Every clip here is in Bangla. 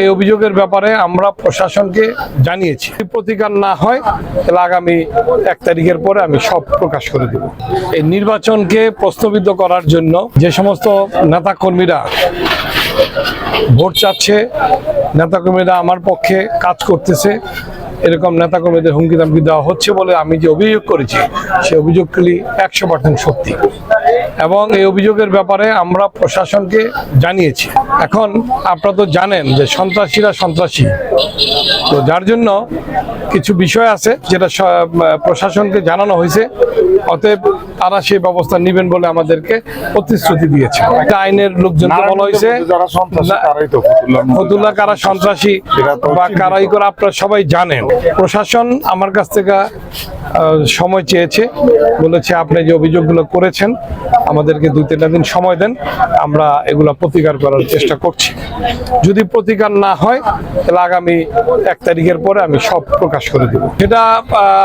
এই অভিযোগের ব্যাপারে আমরা প্রশাসনকে জানিয়েছি। প্রতিকার না হয়, তাহলে আগামী এক তারিখের পরে আমি সব প্রকাশ করে দেব। এই নির্বাচনকে প্রশ্নবিদ্ধ করার জন্য যে সমস্ত নেতাকর্মীরা ভোট চাচ্ছে, নেতাকর্মীরা আমার পক্ষে কাজ করতেছে, এরকম নেতাকর্মীদের হুমকি দামকি দেওয়া হচ্ছে বলে আমি যে অভিযোগ করেছি, সেই অভিযোগগুলি একশো পার্সেন্ট সত্যি। এবং এই অভিযোগের ব্যাপারে আমরা প্রশাসনকে জানিয়েছি। এখন আপনারা তো জানেন যে সন্ত্রাসীরা সন্ত্রাসী। তো যার জন্য কিছু বিষয় আছে যেটা প্রশাসনকে জানানো হয়েছে। অতএব তারা সেই ব্যবস্থা নেবেন বলে আমাদেরকে প্রতিশ্রুতি দিয়েছে। একটা আইনের লোকজনকে বলা হয়েছে ফতুল্লা কারা সন্ত্রাসী বা কারাই করে আপনারা সবাই জানেন। প্রশাসন আমার কাছ থেকে সময় চেয়েছে বলেছে আপনি যে অভিযোগগুলো করেছেন আমাদেরকে দুই তিনটা দিন সময় দেন, আমরা এগুলা প্রতিকার করার চেষ্টা করছি। যদি প্রতিকার না হয়, তাহলে আগামী এক তারিখের পরে আমি সব প্রকাশ করে দেব। সেটা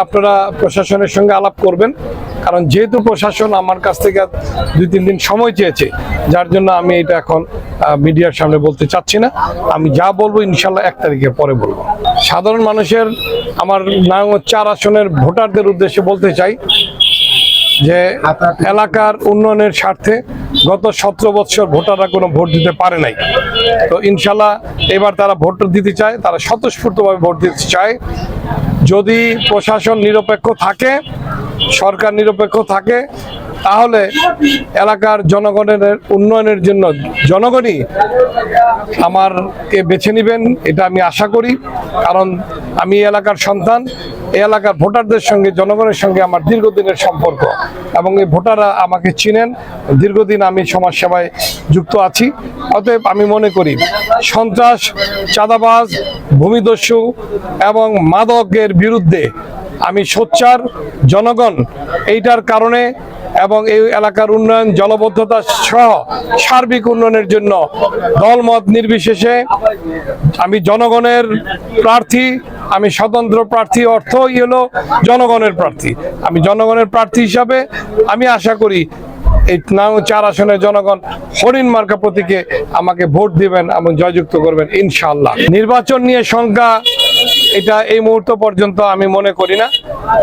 আপনারা প্রশাসনের সঙ্গে আলাপ করবেন, কারণ যেহেতু প্রশাসন আমার কাছ থেকে দুই তিন দিন সময় চেয়েছে, যার জন্য আমি এটা এখন মিডিয়ার সামনে বলতে চাচ্ছি না। আমি যা বলব, ইনশাল্লাহ এক তারিখের পরে বলব। সাধারণ মানুষের, আমার নারায়ণগঞ্জ চার আসনের ভোটারদের উদ্দেশ্যে বলতে চাই যে এলাকার উন্নয়নের স্বার্থে গত সতেরো বছর ভোটাররা কোনো ভোট দিতে পারে নাই। তো ইনশাল্লাহ এবার তারা ভোট দিতে চায়, তারা স্বতঃস্ফূর্তভাবে ভোট দিতে চায়। যদি প্রশাসন নিরপেক্ষ থাকে, সরকার নিরপেক্ষ থাকে তাহলে এলাকার জনগণের উন্নয়নের জন্য জনগণই আমারকে বেছে নেবেন, এটা আমি আশা করি। কারণ আমি এলাকার সন্তান, এই এলাকার ভোটারদের সঙ্গে, জনগণের সঙ্গে আমার দীর্ঘদিনের সম্পর্ক এবং এই ভোটাররা আমাকে চিনেন। দীর্ঘদিন আমি সমাজ সেবায় যুক্ত আছি। অতএব আমি মনে করি, সন্ত্রাস, চাঁদাবাজ, ভূমিদস্যু এবং মাদকের বিরুদ্ধে আমি সোচ্চার। জনগণ, এইটার কারণে এবং এই এলাকার উন্নয়ন, জলবদ্ধতা সহ সার্বিক উন্নয়নের জন্য দলমত নির্বিশেষে আমি জনগণের প্রার্থী, আমি স্বতন্ত্র প্রার্থী, অর্থই হলো জনগণের প্রার্থী। আমি জনগণের প্রার্থী হিসাবে আমি আশা করি এই নাও চার আসনের জনগণ হরিণ মার্কা প্রতীকে আমাকে ভোট দিবেন এবং জয়যুক্ত করবেন ইনশাল্লাহ নির্বাচন নিয়ে সংখ্যা এটা এই মুহূর্ত পর্যন্ত আমি মনে করি না,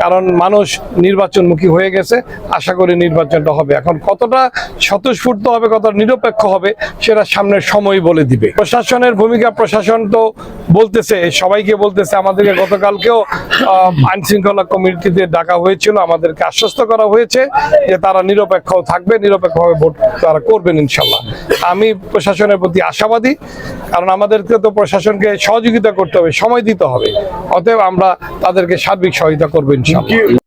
কারণ মানুষ নির্বাচনমুখী হয়ে গেছে, আশা করি নির্বাচনটা হবে। এখন কতটা স্বতঃস্ফূর্ত হবে, কতটা নিরপেক্ষ হবে, সেটা সামনের সময় বলে দিবে। প্রশাসনের ভূমিকা, প্রশাসন তো বলতেছে, সবাইকে বলতেছে, আমাদেরকে গতকালকেও আইন শৃঙ্খলা কমিটিতে ডাকা হয়েছিল, আমাদেরকে আশ্বস্ত করা হয়েছে যে তারা নিরপেক্ষ থাকবে, নিরপেক্ষভাবে ভোট তারা করবেন ইনশাল্লাহ। আমি প্রশাসনের প্রতি আশাবাদী, কারণ আমাদেরকে তো প্রশাসনকে সহযোগিতা করতে হবে, সময় দিতে হবে। অতএব আমরা তাদেরকে সার্বিক সহায়তা করব ইনশাল্লাহ